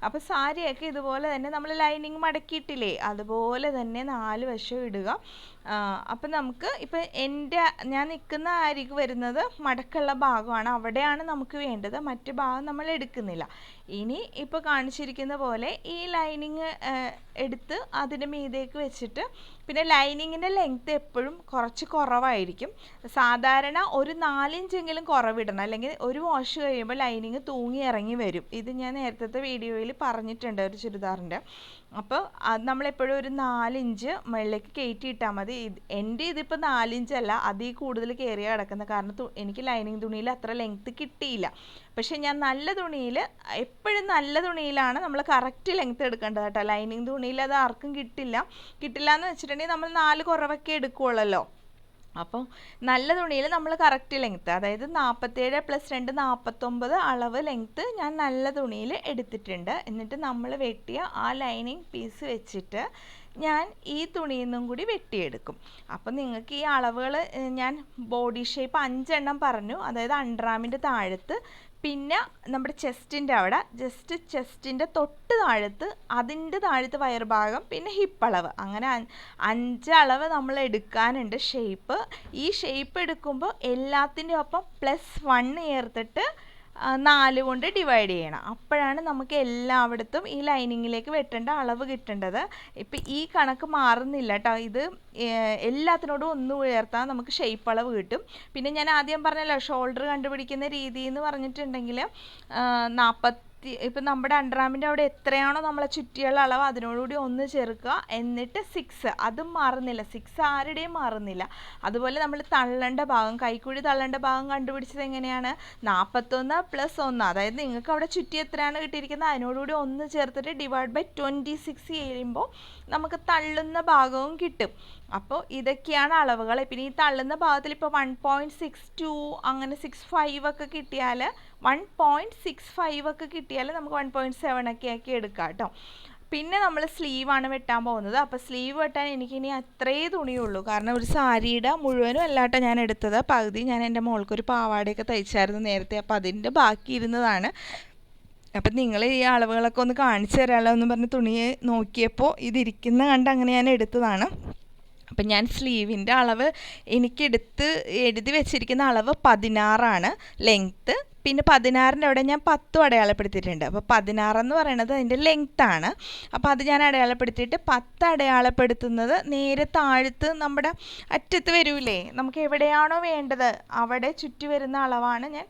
Speaker 1: അപ്പോൾ സാരിയൊക്കെ ഇതുപോലെ തന്നെ നമ്മൾ ലൈനിങ് മടക്കിയിട്ടില്ലേ? അതുപോലെ തന്നെ നാല് വശം ഇടുക. അപ്പം നമുക്ക് ഇപ്പം എന്റെ ഞാൻ നിൽക്കുന്ന അരികു വരുന്നത് മടക്കുള്ള ഭാഗമാണ്. അവിടെയാണ് നമുക്ക് വേണ്ടത്. മറ്റു ഭാഗം നമ്മൾ എടുക്കുന്നില്ല. ഇനി ഇപ്പോൾ കാണിച്ചിരിക്കുന്ന പോലെ ഈ ലൈനിങ് എടുത്ത് അതിന്റെ മീതേക്ക് വെച്ചിട്ട് പിന്നെ ലൈനിങ്ങിന്റെ ലെങ്ത്ത് എപ്പോഴും കുറച്ച് കുറവായിരിക്കും. സാധാരണ ഒരു നാലിഞ്ചെങ്കിലും കുറവിടണം. അല്ലെങ്കിൽ ഒരു വാഷ് കഴിയുമ്പോൾ ലൈനിങ് തൂങ്ങി ഇറങ്ങി വരും. ഇത് ഞാൻ നേരത്തെ വീഡിയോയിൽ പറഞ്ഞിട്ടുണ്ട് ഒരു ചുരിദാറിന്റെ അപ്പോൾ അത് നമ്മളെപ്പോഴും ഒരു നാലിഞ്ച് മുകളിലേക്ക് കയറ്റി ഇട്ടാൽ മതി. എന്റെ ഇതിപ്പോൾ നാലിഞ്ചല്ല. അതിൽ കൂടുതൽ കയറി കിടക്കുന്ന കാരണം എനിക്ക് ലൈനിങ് തുണിയിൽ അത്ര ലെങ്ത്ത് കിട്ടിയില്ല. പക്ഷേ ഞാൻ നല്ല തുണിയിൽ എപ്പോഴും നല്ല തുണിയിലാണ് നമ്മൾ കറക്റ്റ് ലെങ്ത് എടുക്കേണ്ടത് കേട്ടോ. ലൈനിങ് തുണിയിൽ അത് ആർക്കും കിട്ടില്ല. കിട്ടില്ല എന്ന് വെച്ചിട്ടുണ്ടെങ്കിൽ നമ്മൾ നാല് കുറവൊക്കെ എടുക്കുകയുള്ളല്ലോ അപ്പോൾ നല്ല തുണിയിൽ നമ്മൾ കറക്റ്റ് ലെങ്ത്ത് അതായത് നാൽപ്പത്തേഴ് പ്ലസ് രണ്ട് നാൽപ്പത്തൊമ്പത് അളവ് ലെങ്ത്ത് ഞാൻ നല്ല തുണിയിൽ എടുത്തിട്ടുണ്ട്. എന്നിട്ട് നമ്മൾ വെട്ടിയ ആ ലൈനിങ് പീസ് വെച്ചിട്ട് ഞാൻ ഈ തുണിയിൽ നിന്നും കൂടി വെട്ടിയെടുക്കും. അപ്പം നിങ്ങൾക്ക് ഈ അളവുകൾ ഞാൻ ബോഡി ഷേപ്പ് അഞ്ചെണ്ണം പറഞ്ഞു. അതായത് അണ്ടറാമിന്റെ താഴത്ത് പിന്നെ നമ്മുടെ ചെസ്റ്റിന്റെ അവിടെ ജസ്റ്റ് ചെസ്റ്റിന്റെ തൊട്ട് താഴത്ത് അതിന്റെ താഴത്ത് വയർഭാഗം പിന്നെ ഹിപ്പ് അളവ്. അങ്ങനെ അഞ്ച് അളവ് നമ്മൾ എടുക്കാനുണ്ട് ഷേപ്പ് ഈ ഷേപ്പ് എടുക്കുമ്പോൾ എല്ലാത്തിന്റെ ഒപ്പം പ്ലസ് വൺ ചേർത്തിട്ട് നാല് കൊണ്ട് ഡിവൈഡ് ചെയ്യണം. അപ്പോഴാണ് നമുക്ക് എല്ലായിടത്തും ഈ ലൈനിങ്ങിലേക്ക് വെട്ടേണ്ട അളവ് കിട്ടേണ്ടത്. ഇപ്പം ഈ കണക്ക് മാറുന്നില്ല കേട്ടോ ഇത് എല്ലാത്തിനോടും ഒന്ന് ഉയർത്താൻ നമുക്ക് ഷേപ്പ് അളവ് കിട്ടും. പിന്നെ ഞാൻ ആദ്യം പറഞ്ഞല്ലോ ഷോൾഡർ കണ്ടുപിടിക്കുന്ന രീതി എന്ന് പറഞ്ഞിട്ടുണ്ടെങ്കിൽ നാൽപ്പത്തി ഇപ്പം നമ്മുടെ അണ്ടർആമിന്റെ അവിടെ എത്രയാണോ നമ്മളെ ചുറ്റിയുള്ള അളവ് അതിനോടുകൂടി ഒന്ന് ചേർക്കുക. എന്നിട്ട് സിക്സ് അതും മാറുന്നില്ല. സിക്സ് ആരുടെയും മാറുന്നില്ല. അതുപോലെ നമ്മൾ തള്ളേണ്ട ഭാഗം കൈക്കുഴി തള്ളേണ്ട ഭാഗം കണ്ടുപിടിച്ചത് എങ്ങനെയാണ്? നാൽപ്പത്തൊന്ന് പ്ലസ് ഒന്ന്. അതായത് നിങ്ങൾക്ക് അവിടെ ചുറ്റി എത്രയാണ് കിട്ടിയിരിക്കുന്നത്? അതിനോടുകൂടി ഒന്ന് ചേർത്തിട്ട് ഡിവൈഡ് ബൈ ട്വന്റി സിക്സ് ചെയ്യുമ്പോൾ നമുക്ക് തള്ളുന്ന ഭാഗവും കിട്ടും. അപ്പോൾ ഇതൊക്കെയാണ് അളവുകൾ. പിന്നെ ഈ തള്ളുന്ന ഭാഗത്തിൽ ഇപ്പോൾ വൺ പോയിന്റ് സിക്സ് ടു അങ്ങനെ സിക്സ് ഫൈവ് ഒക്കെ കിട്ടിയാൽ വൺ പോയിന്റ് സിക്സ് ഫൈവ് ഒക്കെ കിട്ടിയാൽ നമുക്ക് വൺ പോയിന്റ് സെവൻ ഒക്കെ ആക്കി എടുക്കാം കേട്ടോ. പിന്നെ നമ്മൾ സ്ലീവാണ് വെട്ടാൻ പോകുന്നത്. അപ്പോൾ സ്ലീവ് വെട്ടാൻ എനിക്കിനി അത്രേ തുണിയുള്ളൂ. കാരണം ഒരു സാരിയുടെ മുഴുവനും അല്ലാട്ട ഞാൻ എടുത്തത്. പകുതി ഞാൻ എന്റെ മോൾക്കൊരു പാവാടയൊക്കെ തയ്ച്ചായിരുന്നു നേരത്തെ. അപ്പോൾ അതിന്റെ ബാക്കി ഇരുന്നതാണ്. അപ്പം നിങ്ങൾ ഈ അളവുകളൊക്കെ ഒന്ന് കാണിച്ചു തരാമല്ലോ എന്ന് പറഞ്ഞ് തുണിയെ നോക്കിയപ്പോൾ ഇതിരിക്കുന്ന കണ്ട് അങ്ങനെ ഞാൻ എടുത്തതാണ്. അപ്പം ഞാൻ സ്ലീവിന്റെ അളവ് എനിക്കെടുത്ത് എഴുതി വെച്ചിരിക്കുന്ന അളവ് പതിനാറാണ്. ലെങ്ത്ത് പിന്നെ പതിനാറിന്റെ അവിടെ ഞാൻ പത്തും അടയാളപ്പെടുത്തിയിട്ടുണ്ട്. അപ്പോൾ പതിനാറെന്ന് പറയുന്നത് അതിന്റെ ആണ്. അപ്പോൾ അത് ഞാൻ അടയാളപ്പെടുത്തിയിട്ട് പത്ത് അടയാളപ്പെടുത്തുന്നത് നേരെ താഴത്ത് നമ്മുടെ അറ്റത്ത് വരൂലേ? നമുക്ക് എവിടെയാണോ വേണ്ടത്. അവിടെ ചുറ്റി വരുന്ന അളവാണ് ഞാൻ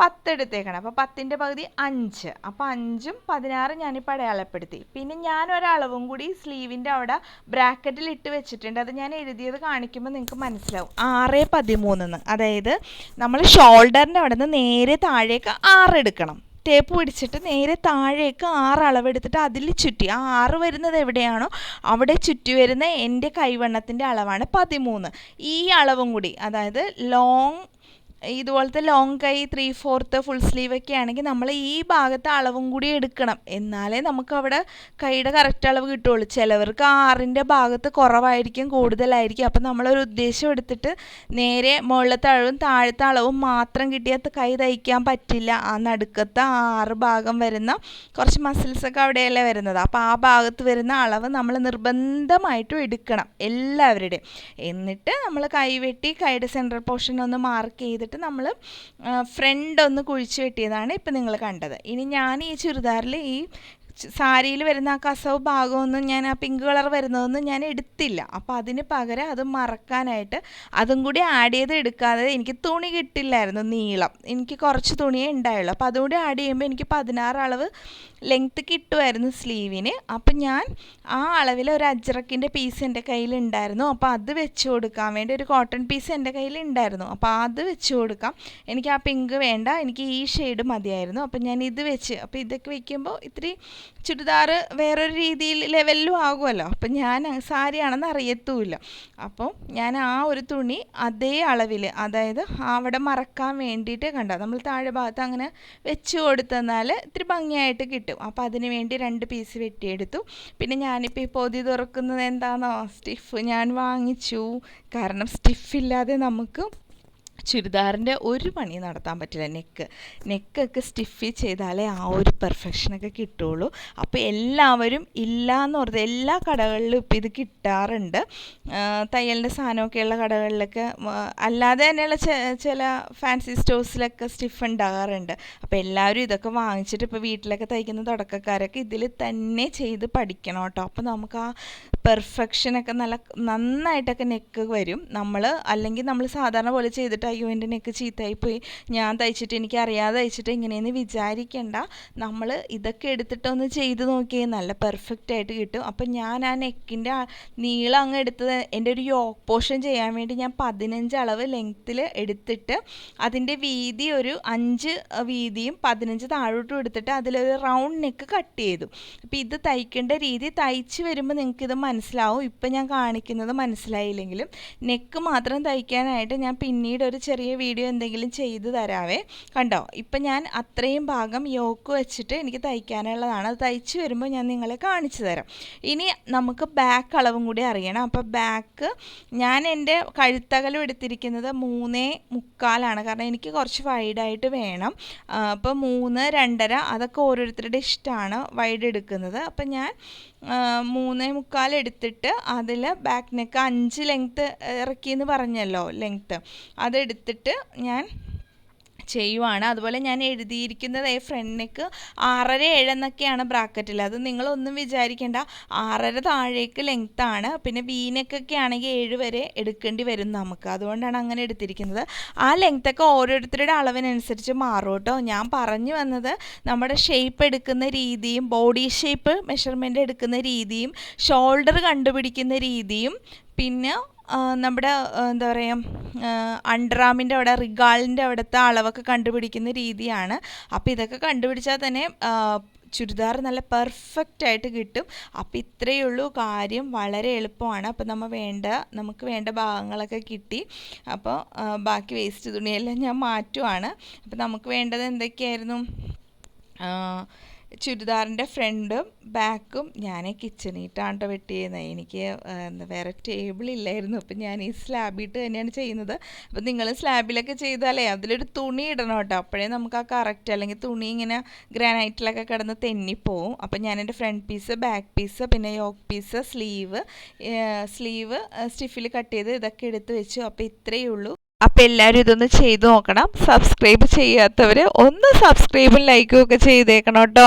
Speaker 1: പത്ത് എടുത്തേക്കണം അപ്പോൾ പത്തിന്റെ പകുതി അഞ്ച്. അപ്പോൾ അഞ്ചും പതിനാറും ഞാനിപ്പോൾ അടയാളപ്പെടുത്തി. പിന്നെ ഞാൻ ഒരളവും കൂടി സ്ലീവിന്റെ അവിടെ ബ്രാക്കറ്റിൽ ഇട്ട് വെച്ചിട്ടുണ്ട്. അത് ഞാൻ എഴുതിയത് കാണിക്കുമ്പോൾ നിങ്ങൾക്ക് മനസ്സിലാവും. ആറ് പതിമൂന്നെന്ന്. അതായത് നമ്മൾ ഷോൾഡറിന്റെ അവിടെ നിന്ന് നേരെ താഴേക്ക് ആറ് എടുക്കണം. ടേപ്പ് പിടിച്ചിട്ട് നേരെ താഴേക്ക് ആറ് അളവെടുത്തിട്ട് അതിൽ ചുറ്റി. ആ ആറ് വരുന്നത് എവിടെയാണോ അവിടെ ചുറ്റി വരുന്ന എന്റെ കൈവണ്ണത്തിന്റെ അളവാണ് പതിമൂന്ന്. ഈ അളവും കൂടി അതായത് ലോങ് ഇതുപോലത്തെ ലോങ് കൈ ത്രീ ഫോർത്ത് ഫുൾ സ്ലീവ് ഒക്കെ ആണെങ്കിൽ നമ്മൾ ഈ ഭാഗത്തെ അളവും കൂടി എടുക്കണം. എന്നാലേ നമുക്ക് അവിടെ കൈയുടെ കറക്റ്റ് അളവ് കിട്ടുള്ളൂ. ചിലവർക്ക് ആറിന്റെ ഭാഗത്ത് കുറവായിരിക്കും കൂടുതലായിരിക്കും. അപ്പം നമ്മളൊരു ഉദ്ദേശം എടുത്തിട്ട് നേരെ മുകളിലത്തെ അളവും താഴത്തെ അളവും മാത്രം കിട്ടിയാൽ കൈ തയ്ക്കാൻ പറ്റില്ല. ആ നടുക്കത്തെ ആറ് ഭാഗം വരുന്ന കുറച്ച് മസിൽസൊക്കെ അവിടെയല്ലേ വരുന്നത്. അപ്പോൾ ആ ഭാഗത്ത് വരുന്ന അളവ് നമ്മൾ നിർബന്ധമായിട്ടും എടുക്കണം എല്ലാവരുടെയും. എന്നിട്ട് നമ്മൾ കൈ വെട്ടി കൈയുടെ സെൻട്രൽ പോർഷൻ ഒന്ന് മാർക്ക് ചെയ്തിട്ട് നമ്മൾ ഫ്രണ്ട് ഒന്ന് കുഴിച്ച് വെട്ടിയതാണ് ഇപ്പം നിങ്ങൾ കണ്ടത്. ഇനി ഞാൻ ഈ ചുരിദാറിൽ ഈ സാരിയിൽ വരുന്ന ആ കസവ് ഭാഗമൊന്നും ഞാൻ ആ പിങ്ക് കളർ വരുന്നതൊന്നും ഞാൻ എടുത്തില്ല. അപ്പോൾ അതിന് പകരം അത് മറക്കാനായിട്ട് അതും കൂടി ആഡ് ചെയ്ത് എടുക്കാതെ എനിക്ക് തുണി കിട്ടില്ലായിരുന്നു നീളം. എനിക്ക് കുറച്ച് തുണിയേ ഉണ്ടായുള്ളൂ. അപ്പോൾ അതുകൂടി ആഡ് ചെയ്യുമ്പോൾ എനിക്ക് പതിനാറ് അളവ് ലെങ്ത്ത് കിട്ടുമായിരുന്നു സ്ലീവിന് അപ്പം ഞാൻ ആ അളവിൽ ഒരു അജ്രക്കിന്റെ പീസ് എന്റെ കയ്യിലുണ്ടായിരുന്നു അപ്പോൾ അത് വെച്ച് കൊടുക്കാൻ വേണ്ടി ഒരു കോട്ടൺ പീസ് എന്റെ കയ്യിലുണ്ടായിരുന്നു അപ്പോൾ അത് വെച്ച് കൊടുക്കാം. എനിക്ക് ആ പിങ്ക് വേണ്ട. എനിക്ക് ഈ ഷെയ്ഡ് മതിയായിരുന്നു. അപ്പം ഞാൻ ഇത് വെച്ച് അപ്പോൾ ഇതൊക്കെ വെക്കുമ്പോൾ ഇത്തിരി ചുരിദാർ വേറൊരു രീതിയിൽ ലെവലിലും ആകുമല്ലോ. അപ്പം ഞാൻ സാരിയാണെന്ന് അറിയത്തുമില്ല. അപ്പോൾ ഞാൻ ആ ഒരു തുണി അതേ അളവിൽ അതായത് അവിടെ മറക്കാൻ വേണ്ടിയിട്ട് കണ്ട നമ്മൾ താഴെ ഭാഗത്ത് അങ്ങനെ വെച്ച് കൊടുത്തെന്നാൽ ഇത്തിരി ഭംഗിയായിട്ട് കിട്ടും. അപ്പോൾ അതിന് വേണ്ടി രണ്ട് പീസ് വെട്ടിയെടുത്തു. പിന്നെ ഞാനിപ്പോൾ ഈ പൊതി തുറക്കുന്നത് എന്താണോ സ്റ്റിഫ് ഞാൻ വാങ്ങിച്ചു. കാരണം സ്റ്റിഫില്ലാതെ നമുക്ക് ചുരിദാറിന്റെ ഒരു പണി നടത്താൻ പറ്റില്ല. നെക്ക്. നെക്കൊക്കെ സ്റ്റിഫി ചെയ്താലേ ആ ഒരു പെർഫെക്ഷനൊക്കെ കിട്ടുള്ളൂ അപ്പോൾ എല്ലാവരും ഇല്ല എന്ന് പറഞ്ഞത് എല്ലാ കടകളിലും ഇപ്പോൾ ഇത് കിട്ടാറുണ്ട്. തയ്യലിന്റെ സാധനമൊക്കെയുള്ള കടകളിലൊക്കെ അല്ലാതെ തന്നെയുള്ള ചില ഫാൻസി സ്റ്റോഴ്സിലൊക്കെ സ്റ്റിഫ് ഉണ്ടാകാറുണ്ട്. അപ്പോൾ എല്ലാവരും ഇതൊക്കെ വാങ്ങിച്ചിട്ട് ഇപ്പോൾ വീട്ടിലൊക്കെ തയ്ക്കുന്ന തുടക്കക്കാരൊക്കെ ഇതിൽ തന്നെ ചെയ്ത് പഠിക്കണം കേട്ടോ. അപ്പോൾ നമുക്ക് ആ പെർഫെക്ഷനൊക്കെ നല്ല നന്നായിട്ടൊക്കെ നെക്ക് വരും. നമ്മൾ അല്ലെങ്കിൽ നമ്മൾ സാധാരണ പോലെ ചെയ്തിട്ട് അയ്യോ എന്റെ ചീത്തയായിപ്പോയി. ഞാൻ തയ്ച്ചിട്ട് എനിക്ക് അറിയാതെ തയ്ച്ചിട്ട് ഇങ്ങനെയെന്ന് വിചാരിക്കേണ്ട. നമ്മൾ ഇതൊക്കെ എടുത്തിട്ടൊന്ന് ചെയ്ത് നോക്കിയേ നല്ല പെർഫെക്റ്റ് ആയിട്ട് കിട്ടും. അപ്പം ഞാൻ ആ നെക്കിന്റെ നീളം അങ്ങ് എടുത്തത് എന്റെ ഒരു യോക്ക് പോർഷൻ ചെയ്യാൻ വേണ്ടി ഞാൻ പതിനഞ്ച് അളവ് ലെങ്ത്തിൽ എടുത്തിട്ട് അതിന്റെ വീതി ഒരു അഞ്ച് വീതിയും പതിനഞ്ച് താഴോട്ടും എടുത്തിട്ട് അതിലൊരു റൗണ്ട് നെക്ക് കട്ട് ചെയ്തു. അപ്പോൾ ഇത് തയ്ക്കേണ്ട രീതി തയ്ച്ച് വരുമ്പോൾ നിങ്ങൾക്ക് ഇത് മനസ്സിലാവും. ഇപ്പം ഞാൻ കാണിക്കുന്നത് മനസ്സിലായില്ലെങ്കിലും നെക്ക് മാത്രം തയ്ക്കാനായിട്ട് ഞാൻ പിന്നീട് ഒരു ചെറിയ വീഡിയോ എന്തെങ്കിലും ചെയ്ത് തരാവേ. കണ്ടോ? ഇപ്പം ഞാൻ അത്രയും ഭാഗം യോക്ക് വെച്ചിട്ട് എനിക്ക് തയ്ക്കാനുള്ളതാണ്. അത് തയ്ച്ച് വരുമ്പോൾ ഞാൻ നിങ്ങളെ കാണിച്ചു തരാം. ഇനി നമുക്ക് ബാക്ക് അളവും കൂടി അറിയണം. അപ്പോൾ ബാക്ക് ഞാൻ എന്റെ കഴുത്തകലം എടുത്തിരിക്കുന്നത് മൂന്നേ മുക്കാലാണ്. കാരണം എനിക്ക് കുറച്ച് വൈഡായിട്ട് വേണം. അപ്പോൾ മൂന്ന് രണ്ടര അതൊക്കെ ഓരോരുത്തരുടെ ഇഷ്ടമാണ് വൈഡ് എടുക്കുന്നത്. അപ്പം ഞാൻ മൂന്നേ മുക്കാൽ എടുത്തിട്ട് അതിൽ ബാക്ക് നെക്ക് അഞ്ച് ലെങ്ത്ത് ഇറക്കിയെന്ന് പറഞ്ഞല്ലോ ലെങ്ത്ത് അതെടുത്തിട്ട് ഞാൻ ചെയ്യുവാണ്. അതുപോലെ ഞാൻ എഴുതിയിരിക്കുന്നത് ഈ ഫ്രണ്ടിനേക്ക് ആറര ഏഴെന്നൊക്കെയാണ് ബ്രാക്കറ്റിൽ അത് നിങ്ങളൊന്നും വിചാരിക്കേണ്ട. ആറര താഴേക്ക് ലെങ്ത്താണ് പിന്നെ വീനക്കൊക്കെ ആണെങ്കിൽ ഏഴ് വരെ എടുക്കേണ്ടി വരും നമുക്ക്. അതുകൊണ്ടാണ് അങ്ങനെ എടുത്തിരിക്കുന്നത്. ആ ലെങ്ത്തൊക്കെ ഓരോരുത്തരുടെ അളവിനനുസരിച്ച് മാറും കേട്ടോ. ഞാൻ പറഞ്ഞു വന്നത് നമ്മുടെ ഷേപ്പ് എടുക്കുന്ന രീതിയും ബോഡി ഷേപ്പ് മെഷർമെന്റ് എടുക്കുന്ന രീതിയും ഷോൾഡർ കണ്ടുപിടിക്കുന്ന രീതിയും പിന്നെ നമ്മുടെ എന്താ പറയുക അണ്ടറാമിന്റെ അവിടെ റിഗാളിന്റെ അവിടുത്തെ അളവൊക്കെ കണ്ടുപിടിക്കുന്ന രീതിയാണ്. അപ്പോൾ ഇതൊക്കെ കണ്ടുപിടിച്ചാൽ തന്നെ ചുരിദാർ നല്ല പെർഫെക്റ്റ് ആയിട്ട് കിട്ടും. അപ്പോൾ ഇത്രയേ ഉള്ളൂ കാര്യം. വളരെ എളുപ്പമാണ്. അപ്പോൾ നമ്മൾ വേണ്ട നമുക്ക് വേണ്ട ഭാഗങ്ങളൊക്കെ കിട്ടി. അപ്പോൾ ബാക്കി വേസ്റ്റ് തുണിയെല്ലാം ഞാൻ മാറ്റുവാണ്. അപ്പോൾ നമുക്ക് വേണ്ടത് എന്തൊക്കെയായിരുന്നു? ചുരിദാറിന്റെ ഫ്രണ്ടും ബാക്കും ഞാൻ കിച്ചണിട്ടാണ് വെട്ടിയിരുന്നത് എനിക്ക് എന്താ വേറെ ടേബിൾ ഇല്ലായിരുന്നു. അപ്പം ഞാൻ ഈ സ്ലാബിട്ട് തന്നെയാണ് ചെയ്യുന്നത്. അപ്പം നിങ്ങൾ സ്ലാബിലൊക്കെ ചെയ്താലേ അതിലൊരു തുണി ഇടണം കേട്ടോ. അപ്പോഴേ നമുക്ക് ആ കറക്റ്റ് അല്ലെങ്കിൽ തുണി ഇങ്ങനെ ഗ്രാനൈറ്റിലൊക്കെ കിടന്ന് തെന്നിപ്പോവും. അപ്പം ഞാൻ എന്റെ ഫ്രണ്ട് പീസ് ബാക്ക് പീസ് പിന്നെ യോക്ക് പീസ് സ്ലീവ് സ്ലീവ് സ്റ്റിഫിൽ കട്ട് ചെയ്ത് ഇതൊക്കെ എടുത്ത് വെച്ചു. അപ്പോൾ ഇത്രയേ ഉള്ളൂ. അപ്പോൾ എല്ലാവരും ഇതൊന്ന് ചെയ്തു നോക്കണം. സബ്സ്ക്രൈബ് ചെയ്യാത്തവർ ഒന്ന് സബ്സ്ക്രൈബും ലൈക്കും ഒക്കെ ചെയ്തേക്കണം കേട്ടോ.